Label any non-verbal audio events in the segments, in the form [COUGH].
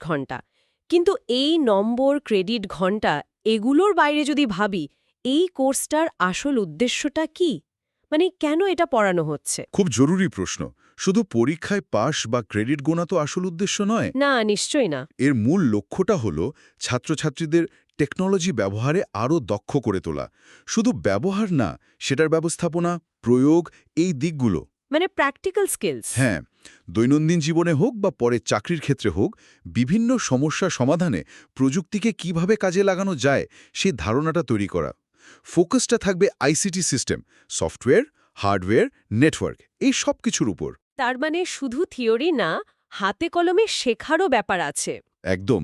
ঘণ্টা। কিন্তু এই নম্বর ক্রেডিট ঘণ্টা এগুলোর বাইরে যদি ভাবি এই কোর্সটার আসল উদ্দেশ্যটা কি? মানে কেন এটা পড়ানো হচ্ছে? খুব জরুরি প্রশ্ন। শুধু পরীক্ষায় পাশ বা ক্রেডিট গোনা তো আসল উদ্দেশ্য নয়। না নিশ্চয়ই না। এর মূল লক্ষ্যটা হল ছাত্রছাত্রীদের টেকনোলজি ব্যবহারে আরও দক্ষ করে তোলা। শুধু ব্যবহার না সেটার ব্যবস্থাপনা প্রয়োগ এই দিকগুলো। মানে প্র্যাকটিক্যাল স্কিলস হ্যাঁ দৈনন্দিন জীবনে হোক বা পরে চাকরির ক্ষেত্রে হোক বিভিন্ন সমস্যা সমাধানে প্রযুক্তিকে কীভাবে কাজে লাগানো যায় সেই ধারণাটা তৈরি করা। ফোকাসটা থাকবে ICT system software hardware network এই সব কিছুর উপর। তার মানে শুধু থিওরি না হাতে কলমে শেখারও ব্যাপার আছে। একদম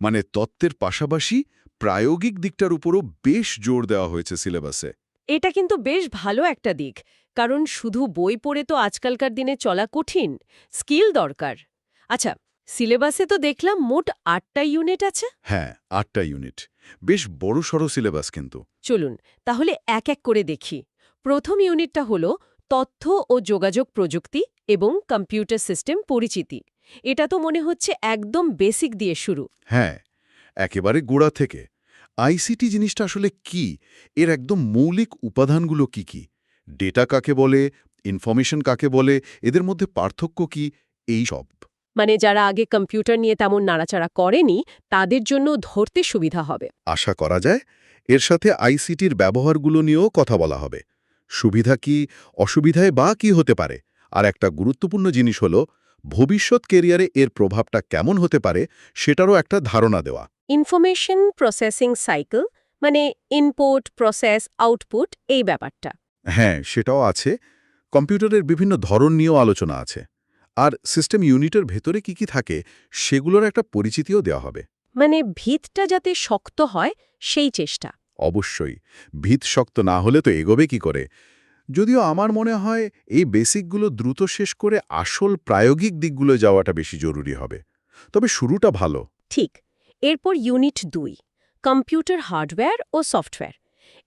মানে তত্ত্বের পাশাপাশি প্রায়োগিক দিকটার উপরও বেশ জোর দেওয়া হয়েছে সিলেবাসে। এটা কিন্তু বেশ ভালো একটা দিক। কারণ শুধু বই পড়ে তো আজকালকার দিনে চলা কঠিন স্কিল দরকার। আচ্ছা সিলেবাসে তো দেখলাম মোট আটটা ইউনিট আছে। হ্যাঁ আটটা ইউনিট। বেশ বড় সড় সিলেবাস কিন্তু। চলুন তাহলে এক এক করে দেখি। প্রথম ইউনিটটা হল তথ্য ও যোগাযোগ প্রযুক্তি এবং কম্পিউটার সিস্টেম পরিচিতি। এটা তো মনে হচ্ছে একদম বেসিক দিয়ে শুরু। হ্যাঁ একেবারে গোড়া থেকে। আইসিটি জিনিসটা আসলে কি? এর একদম মৌলিক উপাদানগুলো কি কি? ডেটা কাকে বলে ইনফরমেশন কাকে বলে এদের মধ্যে পার্থক্য কি এই সব। মানে যারা আগে কম্পিউটার নিয়ে তেমন নাড়াচাড়া করেনি তাদের জন্য ধরতে সুবিধা হবে। আশা করা যায় এর সাথে আইসিটির ব্যবহারগুলো নিয়েও কথা বলা হবে। সুবিধা কি অসুবিধায় বা কি হতে পারে? আর একটা গুরুত্বপূর্ণ জিনিস হল ভবিষ্যৎ কেরিয়ারে এর প্রভাবটা কেমন হতে পারে সেটারও একটা ধারণা দেওয়া। ইনফরমেশন প্রসেসিং সাইকেল মানে ইনপুট প্রসেস আউটপুট এই ব্যাপারটা। হ্যাঁ সেটাও আছে। কম্পিউটারের বিভিন্ন ধরন নিয়েও আলোচনা আছে। আর সিস্টেম ইউনিটের ভেতরে কি কি থাকে সেগুলোর একটা পরিচিতিও দেওয়া হবে। মানে ভিতটা যাতে শক্ত হয় সেই চেষ্টা। অবশ্যই। ভিত শক্ত না হলে তো এগোবে কি করে? যদিও আমার মনে হয় এই বেসিকগুলো দ্রুত শেষ করে আসল প্রায়োগিক দিকগুলো যাওয়াটা বেশি জরুরি হবে। তবে শুরুটা ভালো। ঠিক। এরপর ইউনিট দুই কম্পিউটার হার্ডওয়্যার ও সফটওয়্যার।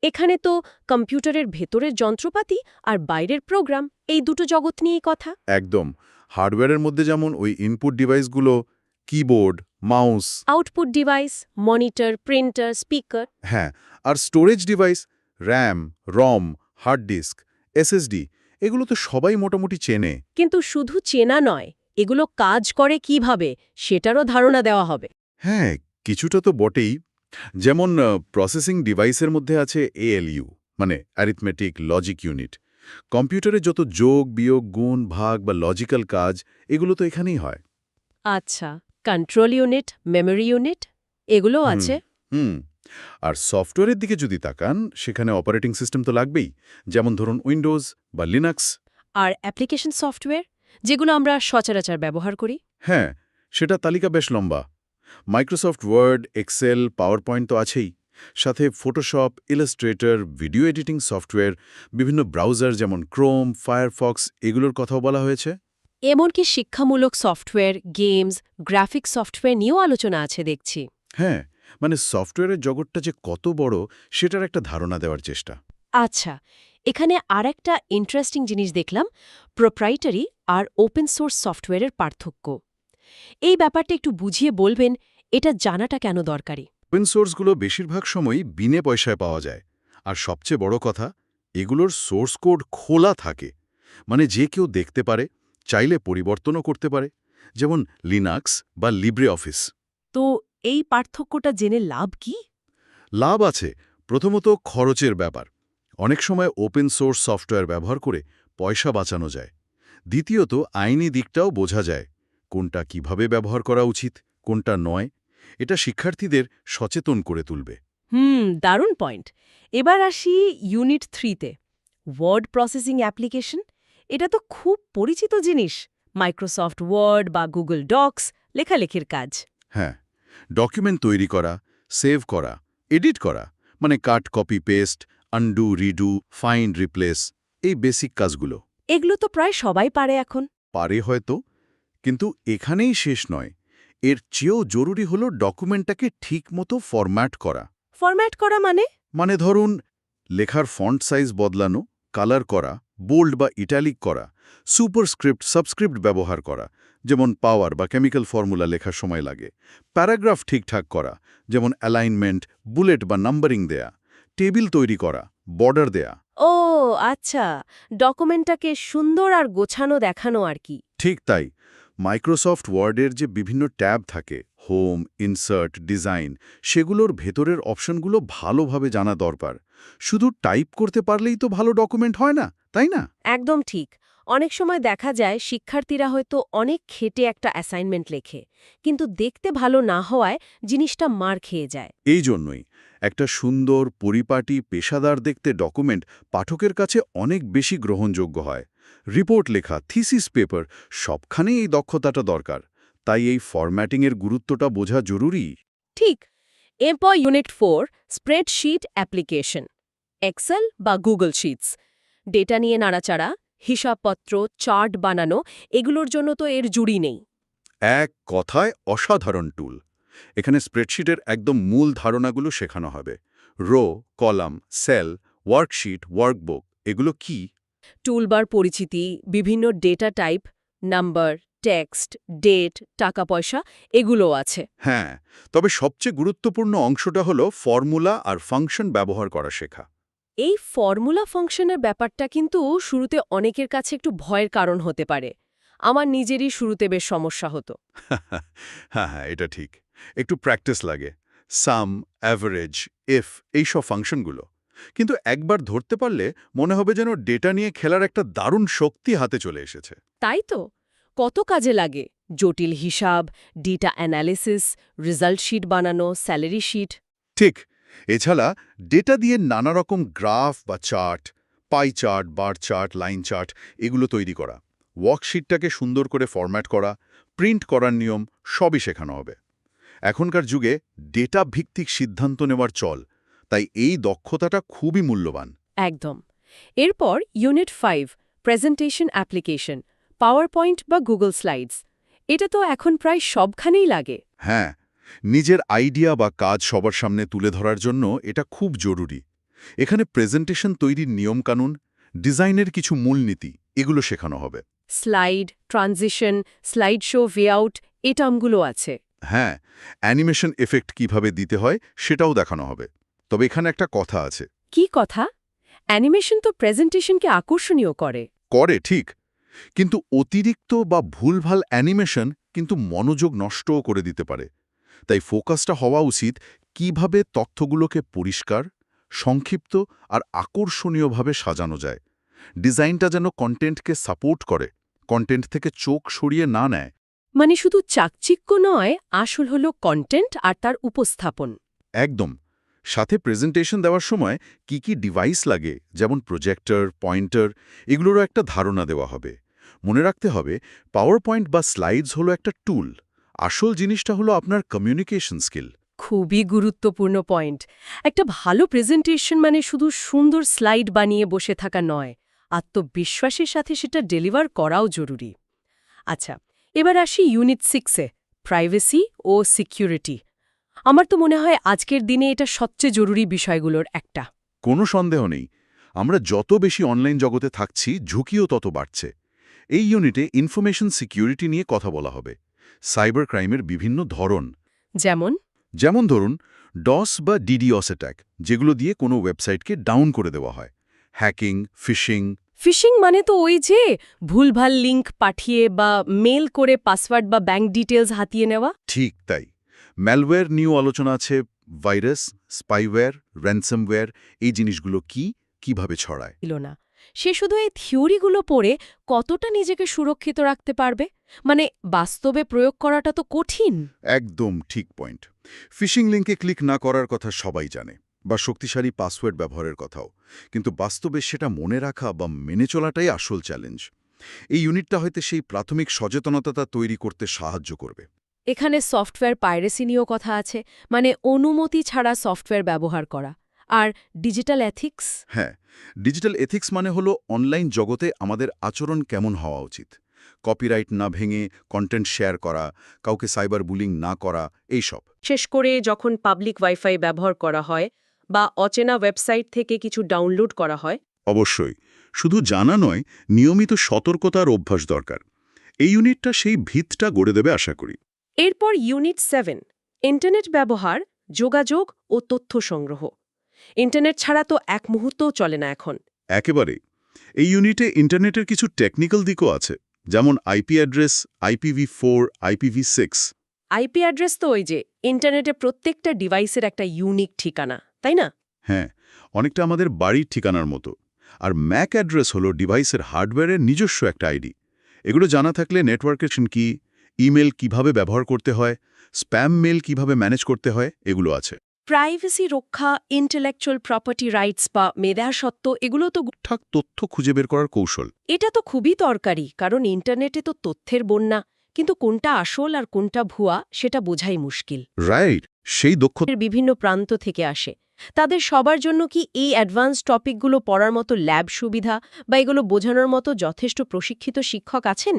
এখানে তো কম্পিউটারের ভেতরের যন্ত্রপাতি আর বাইরের প্রোগ্রাম এই দুটো জগৎ নিয়েই কথা। একদম। হার্ডওয়্যারের মধ্যে যেমন ওই ইনপুট ডিভাইসগুলো keyboard mouse output device monitor printer speaker হ্যাঁ আর storage device RAM ROM hard disk SSD এগুলো তো সবাই মোটামুটি চেনে। কিন্তু শুধু চেনা নয় এগুলো কাজ করে কীভাবে সেটারও ধারণা দেওয়া হবে। হ্যাঁ কিছুটা তো বটেই। যেমন প্রসেসিং ডিভাইসের মধ্যে আছে এএলইউ মানে অ্যারিথমেটিক লজিক ইউনিট কম্পিউটারে যত যোগ বিয়োগ গুণ ভাগ বা লজিক্যাল কাজ এগুলো তো এখানেই হয়। আচ্ছা কন্ট্রোল ইউনিট মেমোরি ইউনিট এগুলোও হুম। আছে? হুম। আর সফটওয়্যারের দিকে যদি তাকান সেখানে অপারেটিং সিস্টেম তো লাগবেই। যেমন ধরুন উইন্ডোজ বা লিনাক্স আর অ্যাপ্লিকেশন সফটওয়্যার যেগুলো আমরা সচরাচর ব্যবহার করি? হ্যাঁ সেটা তালিকা বেশ লম্বা। Microsoft Word Excel PowerPoint তো আছেই। সাথে Photoshop Illustrator video editing software বিভিন্ন ব্রাউজার যেমন ক্রোম ফায়ারফক্স এগুলোর কথাও বলা হয়েছে। এমনকি শিক্ষামূলক সফটওয়্যার গেমস গ্রাফিক সফটওয়্যার নিয়েও আলোচনা আছে দেখছি। হ্যাঁ মানে সফটওয়্যারের জগৎটা যে কত বড় সেটার একটা ধারণা দেওয়ার চেষ্টা। আচ্ছা এখানে আর একটা ইন্টারেস্টিং জিনিস দেখলাম প্রোপ্রাইটারি আর ওপেন সোর্স সফটওয়্যারের পার্থক্য। এই ব্যাপারটা একটু বুঝিয়ে বলবেন এটা জানাটা কেন দরকারি? ওপেন সোর্সগুলো বেশিরভাগ সময়ই বিনে পয়সায় পাওয়া যায়। আর সবচেয়ে বড় কথা এগুলোর সোর্স কোড খোলা থাকে। মানে যে কেউ দেখতে পারে চাইলে পরিবর্তনও করতে পারে। যেমন লিনাক্স বা লিব্রে অফিস তো এই পার্থক্যটা জেনে লাভ কি? লাভ আছে প্রথমত খরচের ব্যাপার। অনেক সময় ওপেন সোর্স সফটওয়্যার ব্যবহার করে পয়সা বাঁচানো যায়। দ্বিতীয়ত আইনি দিকটাও বোঝা যায়। কোনটা কীভাবে ব্যবহার করা উচিত কোনটা নয় এটা শিক্ষার্থীদের সচেতন করে তুলবে। হুম দারুণ পয়েন্ট। এবার আসি ইউনিট থ্রিতে ওয়ার্ড প্রসেসিং অ্যাপ্লিকেশন। এটা তো খুব পরিচিত জিনিস মাইক্রোসফট ওয়ার্ড বা গুগল ডক্স লেখালেখির কাজ। হ্যাঁ ডকুমেন্ট তৈরি করা সেভ করা এডিট করা মানে cut copy paste undo redo find replace এই বেসিক কাজগুলো। এগুলো তো প্রায় সবাই পারে এখন। পারে হয়তো কিন্তু এখানেই শেষ নয়। এর চেয়েও জরুরি হলো ডকুমেন্টটাকে ঠিকমতো ফরম্যাট করা। ফরম্যাট করা মানে? মানে ধরুন লেখার ফন্ট সাইজ বদলানো কালার করা বোল্ড বা ইটালিক করা সুপারস্ক্রিপ্ট সাবস্ক্রিপ্ট ব্যবহার করা যেমন পাওয়ার বা কেমিক্যাল ফর্মুলা লেখার সময় লাগে প্যারাগ্রাফ ঠিকঠাক করা যেমন অ্যালাইনমেন্ট বুলেট বা নাম্বারিং দেয়া টেবিল তৈরি করা বর্ডার দেয়া। ও আচ্ছা ডকুমেন্টটাকে সুন্দর আর গোছানো দেখানো আর কি। ঠিক তাই। মাইক্রোসফট ওয়ার্ডের যে বিভিন্ন ট্যাব থাকে হোম ইনসার্ট ডিজাইন সেগুলোর ভেতরের অপশনগুলো ভালোভাবে জানা দরকার। শুধু টাইপ করতে পারলেই তো ভালো ডকুমেন্ট হয় না তাই না? একদম ঠিক। অনেক সময় দেখা যায় শিক্ষার্থীরা হয়তো অনেক খেটে একটা অ্যাসাইনমেন্ট লেখে কিন্তু দেখতে ভালো না হওয়ায় জিনিসটা মার খেয়ে যায়। এই জন্যই একটা সুন্দর পরিপাটি পেশাদার দেখতে ডকুমেন্ট পাঠকের কাছে অনেক বেশি গ্রহণযোগ্য হয়। রিপোর্ট লেখা থিসিস পেপার সবখানেই এই দক্ষতাটা দরকার। তাই এই ফরম্যাটিংয়ের গুরুত্বটা বোঝা জরুরি। ঠিক। এরপর unit four spreadsheet application. Excel বা গুগল শিটস। ডেটা নিয়ে নাড়াচাড়া হিসাবপত্র চার্ট বানানো এগুলোর জন্য তো এর জুড়ি নেই। এক কথায় অসাধারণ টুল। এখানে স্প্রেডশিটের একদম মূল ধারণাগুলো শেখানো হবে। Row column cell worksheet workbook এগুলো কি? টুলবার পরিচিতি বিভিন্ন data type number text date টাকা পয়সা এগুলো আছে। হ্যাঁ তবে সবচেয়ে গুরুত্বপূর্ণ অংশটা হলো ফর্মুলা আর ফাংশন ব্যবহার করা শেখা। এই ফর্মুলা ফাংশনের ব্যাপারটা কিন্তু শুরুতে অনেকের কাছে একটু ভয়ের কারণ হতে পারে। আমার নিজেরই শুরুতে বেশ সমস্যা হতো। [LAUGHS] হ্যাঁ হ্যাঁ এটা ঠিক। একটু প্র্যাকটিস লাগে। সাম অ্যাভারেজ ইফ এইসব ফাংশনগুলো কিন্তু একবার ধরতে পারলে মনে হবে যেন ডেটা নিয়ে খেলার একটা দারুণ শক্তি হাতে চলে এসেছে। তাই তো? কত কাজে লাগে? জটিল হিসাব ডেটা অ্যানালিসিস রেজাল্ট শিট বানানো স্যালারি শিট ঠিক এছাড়া ডেটা দিয়ে নানা রকম গ্রাফ বা chart pie chart bar chart line chart এগুলো তৈরি করা। ওয়ার্কশিটটাকে সুন্দর করে ফরম্যাট করা প্রিন্ট করার নিয়ম সবই শেখানো হবে। এখনকার যুগে ডেটা ভিত্তিক সিদ্ধান্ত নেওয়ার চল তাই এই দক্ষতাটা খুবই মূল্যবান। একদম। এরপর unit five presentation application PowerPoint বা গুগল স্লাইডস এটা তো এখন প্রায় সবখানেই লাগে। হ্যাঁ নিজের আইডিয়া বা কাজ সবার সামনে তুলে ধরার জন্য এটা খুব জরুরি। এখানে প্রেজেন্টেশন তৈরির নিয়মকানুন ডিজাইনের কিছু মূলনীতি এগুলো শেখানো হবে। Slide transition slide show layout এই টার্মগুলো আছে। হ্যাঁ অ্যানিমেশন এফেক্ট কীভাবে দিতে হয় সেটাও দেখানো হবে। তবে এখানে একটা কথা আছে। কি কথা? অ্যানিমেশন তো প্রেজেন্টেশনকে আকর্ষণীয় করে। করে ঠিক। কিন্তু অতিরিক্ত বা ভুলভাল অ্যানিমেশন কিন্তু মনোযোগ নষ্টও করে দিতে পারে। তাই ফোকাসটা হওয়া উচিত কীভাবে তথ্যগুলোকে পরিষ্কার সংক্ষিপ্ত আর আকর্ষণীয়ভাবে সাজানো যায়। ডিজাইনটা যেন কন্টেন্টকে সাপোর্ট করে কন্টেন্ট থেকে চোখ সরিয়ে না নেয়। মানে শুধু চাকচিক্য নয় আসল হলো কন্টেন্ট আর তার উপস্থাপন। একদম। সাথে প্রেজেন্টেশন দেওয়ার সময় কি কি ডিভাইস লাগে, যেমন প্রজেক্টর পয়েন্টার এগুলোরও একটা ধারণা দেওয়া হবে। মনে রাখতে হবে পাওয়ার পয়েন্ট বা স্লাইডস হলো একটা টুল আসল জিনিসটা হলো আপনার কমিউনিকেশন স্কিল খুবই গুরুত্বপূর্ণ পয়েন্ট একটা ভালো প্রেজেন্টেশন মানে শুধু সুন্দর স্লাইড বানিয়ে বসে থাকা নয়, আত্মবিশ্বাসের সাথে সেটা ডেলিভার করাও জরুরি। আচ্ছা এবার আসি ইউনিট সিক্সে প্রাইভেসি ও সিকিউরিটি আমার তো মনে হয় আজকের দিনে এটা সবচেয়ে জরুরি বিষয়গুলোর একটা। কোনো সন্দেহ নেই আমরা যত বেশি অনলাইন জগতে থাকছি ঝুঁকিও তত বাড়ছে। এই ইউনিটে ইনফরমেশন সিকিউরিটি নিয়ে কথা বলা হবে সাইবার ক্রাইমের বিভিন্ন ধরন। যেমন? যেমন ধরুন ডস বা ডিডিওস অ্যাটাক যেগুলো দিয়ে কোনো ওয়েবসাইটকে ডাউন করে দেওয়া হয়। Hacking fishing. ফিশিং মানে তো ওই যে ভুলভাল লিঙ্ক পাঠিয়ে বা মেল করে পাসওয়ার্ড বা ব্যাঙ্ক ডিটেলস হাতিয়ে নেওয়া? ঠিক তাই। ম্যালওয়্যার নিয়েও আলোচনা আছে ভাইরাস স্পাইওয়্যার র্যানসামওয়্যার এই জিনিসগুলো কি কীভাবে ছড়ায়? ছিল না। সে শুধু এই থিওরিগুলো পড়ে কতটা নিজেকে সুরক্ষিত রাখতে পারবে? মানে বাস্তবে প্রয়োগ করাটা তো কঠিন। একদম ঠিক পয়েন্ট ফিশিং লিঙ্কে ক্লিক না করার কথা সবাই জানে বা শক্তিশালী পাসওয়ার্ড ব্যবহারের কথাও। কিন্তু বাস্তবে সেটা মনে রাখা বা মেনে চলাটাই আসল চ্যালেঞ্জ এই ইউনিটটা হয়তো সেই প্রাথমিক সচেতনতা তৈরি করতে সাহায্য করবে। এখানে সফটওয়্যার পাইরেসি নিয়েও কথা আছে মানে অনুমতি ছাড়া সফটওয়্যার ব্যবহার করা। আর ডিজিটাল এথিক্স? হ্যাঁ ডিজিটাল এথিক্স মানে হলো অনলাইন জগতে আমাদের আচরণ কেমন হওয়া উচিত। কপিরাইট না ভেঙে কন্টেন্ট শেয়ার করা কাউকে সাইবার বুলিং না করা এইসব শেষ করে যখন পাবলিক ওয়াইফাই ব্যবহার করা হয় বা অচেনা ওয়েবসাইট থেকে কিছু ডাউনলোড করা হয়। অবশ্যই শুধু জানা নয় নিয়মিত সতর্কতার অভ্যাস দরকার। এই ইউনিটটা সেই ভিতটা গড়ে দেবে আশা করি। এরপর ইউনিট সেভেন ইন্টারনেট ব্যবহার যোগাযোগ ও তথ্য সংগ্রহ। ইন্টারনেট ছাড়া তো এক মুহূর্তও চলে না এখন। একেবারে এই ইউনিটে ইন্টারনেটের কিছু টেকনিক্যাল দিকও আছে যেমন IP address IPv four IPv six. IP address তো ওই যে ইন্টারনেটে প্রত্যেকটা ডিভাইসের একটা ইউনিক ঠিকানা তাই না? হ্যাঁ অনেকটা আমাদের বাড়ির ঠিকানার মতো। আর ম্যাক অ্যাড্রেস হলো ডিভাইসের হার্ডওয়্যারের নিজস্ব একটা আইডি। এগুলো জানা থাকলে নেটওয়ার্কের কি? ইমেল কীভাবে ব্যবহার করতে হয় স্প্যাম মেল কীভাবে ম্যানেজ করতে হয় এগুলো আছে। প্রাইভেসি রক্ষা ইন্টেলেকচুয়াল প্রপার্টি রাইটস বা মেধাসত্ত্ব এগুলো তো ঠিকঠাক তথ্য খুঁজে বের করার কৌশল। এটা তো খুবই দরকারি কারণ ইন্টারনেটে তো তথ্যের বন্যা কিন্তু কোনটা আসল আর কোনটা ভুয়া সেটা বোঝাই মুশকিল। রাইট সেই দক্ষতা এর বিভিন্ন প্রান্ত থেকে আসে। তাদের সবার জন্য কি এই অ্যাডভান্স টপিকগুলো পড়ার মতো ল্যাব সুবিধা বা এগুলো বোঝানোর মতো যথেষ্ট প্রশিক্ষিত শিক্ষক আছেন?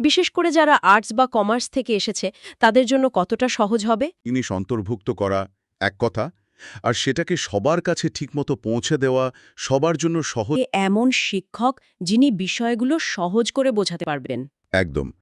বিশেষ করে যারা আর্টস বা কমার্স থেকে এসেছে তাদের জন্য কতটা সহজ হবে? ইনি অন্তর্ভুক্ত করা এক কথা আর সেটাকে সবার কাছে ঠিকমতো পৌঁছে দেওয়া সবার জন্য সহজ এমন শিক্ষক যিনি বিষয়গুলো সহজ করে বোঝাতে পারবেন। একদম।